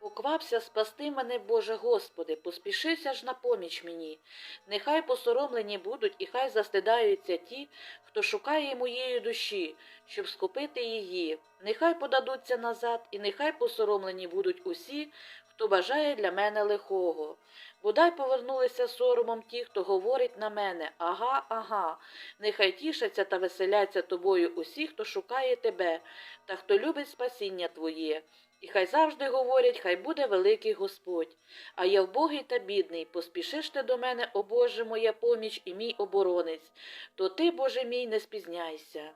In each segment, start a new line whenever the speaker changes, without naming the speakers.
Поквапся спасти мене, Боже Господи, поспішися ж на поміч мені. Нехай посоромлені будуть і хай застидаються ті, хто шукає моєї душі, щоб скупити її. Нехай подадуться назад, і нехай посоромлені будуть усі, хто бажає для мене лихого. Бодай повернулися соромом ті, хто говорить на мене ага, ага. Нехай тішаться та веселяться тобою усі, хто шукає тебе, та хто любить спасіння твоє. І хай завжди говорять, хай буде великий Господь. А я вбогий та бідний, поспішиш ти до мене, о Боже, моя поміч і мій оборонець, то ти, Боже мій, не спізняйся.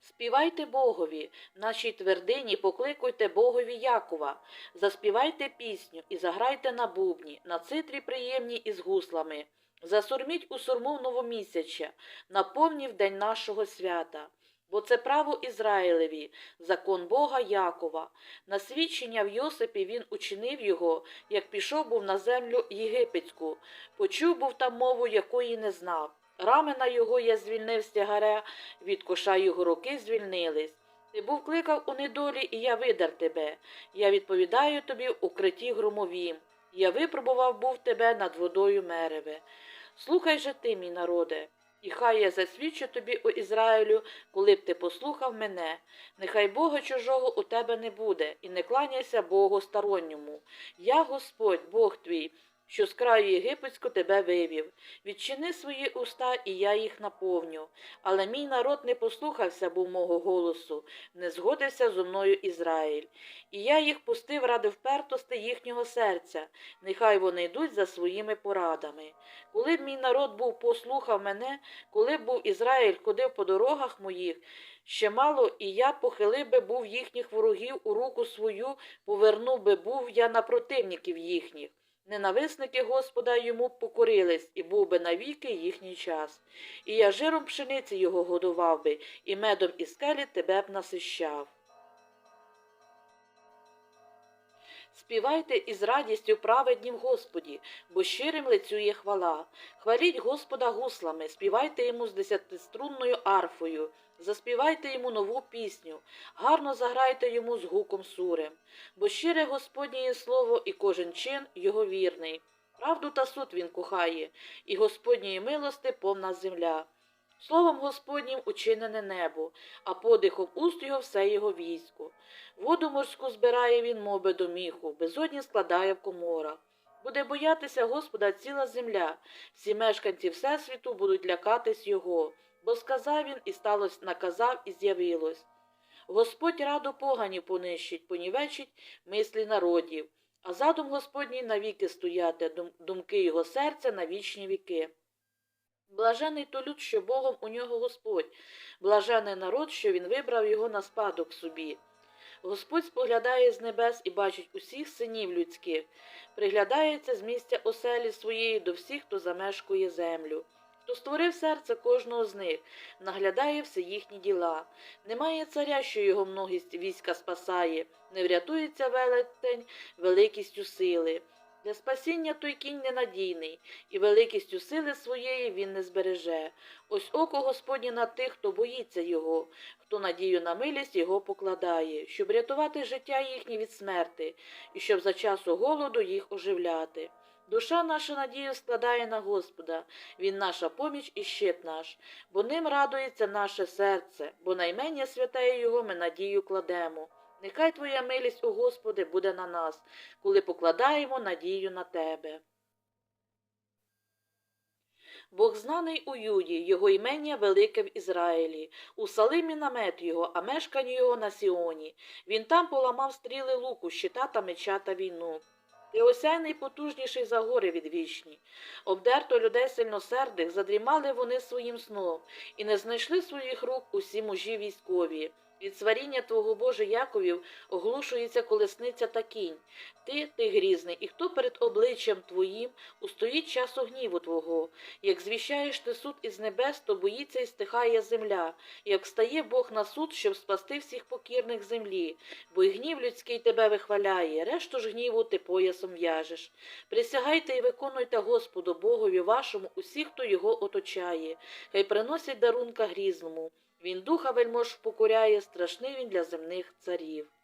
Співайте Богові, нашій твердині покликуйте Богові Якова, заспівайте пісню і заграйте на бубні, на цитрі приємні із гуслами. Засурміть у сурму новомісяча, наповнів день нашого свята. Бо це право Ізраїлеві, закон Бога Якова. На свідчення в Йосипі він учинив його, як пішов був на землю єгипетську, почув був там мову, якої не знав. Рамена його я звільнив з тягаря, від коша його руки звільнились. Ти був кликав у недолі, і я видар тебе. Я відповідаю тобі в укритті громовім. Я випробував був тебе над водою мереве. Слухай же ти, мій народе, і хай я засвідчу тобі у Ізраїлю, коли б ти послухав мене. Нехай Бога чужого у тебе не буде, і не кланяйся Богу сторонньому. Я Господь, Бог твій, що з краю єгипетську тебе вивів. Відчини свої уста, і я їх наповню. Але мій народ не послухався був мого голосу, не згодився зо мною Ізраїль. І я їх пустив ради впертости їхнього серця, нехай вони йдуть за своїми порадами. Коли б мій народ був послухав мене, коли б був Ізраїль ходив по дорогах моїх, ще мало, і я похилив би був їхніх ворогів у руку свою, повернув би був я на противників їхніх. Ненависники Господа йому покорились, і був би навіки їхній час. І я жиром пшениці його годував би, і медом із скелі тебе б насищав. Співайте із радістю праведні в Господі, бо щирим лицює хвала. Хваліть Господа гуслами, співайте йому з десятиструнною арфою, заспівайте йому нову пісню, гарно заграйте йому з гуком сурем, бо щире Господнє слово, і кожен чин його вірний. Правду та суд він кохає, і Господньої милости повна земля. Словом Господнім учинене небо, а подихом уст його все його військо. Воду морську збирає він, мов би доміху, безодні складає в коморах. Буде боятися Господа ціла земля, всі мешканці Всесвіту будуть лякатись його, бо сказав він і сталося, наказав і з'явилось. Господь раду поганів понищить, понівечить мислі народів, а задум Господній навіки стояти, думки його серця на вічні віки. Блажений то люд, що Богом у нього Господь, блажений народ, що він вибрав його на спадок собі. Господь споглядає з небес і бачить усіх синів людських, приглядається з місця оселі своєї до всіх, хто замешкує землю. Хто створив серце кожного з них, наглядає все їхні діла. Немає царя, що його многість війська спасає, не врятується велетень великістю сили. Для спасіння той кінь ненадійний, і великістю сили своєї він не збереже. Ось око Господнє на тих, хто боїться його, хто надію на милість його покладає, щоб рятувати життя їхнє від смерти, і щоб за часу голоду їх оживляти. Душа наша надію складає на Господа, Він наша поміч і щит наш, бо ним радується наше серце, бо наймення святає Його ми надію кладемо. Нехай Твоя милість, о Господи, буде на нас, коли покладаємо надію на Тебе. Бог знаний у Юді, його імення велике в Ізраїлі, у Салимі намет його, а мешкання його на Сіоні. Він там поламав стріли луку, щита та меча та війну. Ти осяйний потужніший за гори відвічні. Обдерто людей сильносердих, задрімали вони своїм сном, і не знайшли своїх рук усі мужі військові. Від сваріння твого Боже Яковів оглушується колесниця та кінь. Ти, ти грізний, і хто перед обличчям твоїм устоїть часу гніву твого. Як звіщаєш ти суд із небес, то боїться і стихає земля, як встає Бог на суд, щоб спасти всіх покірних землі, бо й гнів людський тебе вихваляє, решту ж гніву ти поясом в'яжеш. Присягайте і виконуйте Господу Богові вашому усі, хто його оточає, хай приносять дарунка грізному. Він духа вельмож покоряє, страшний він для земних царів.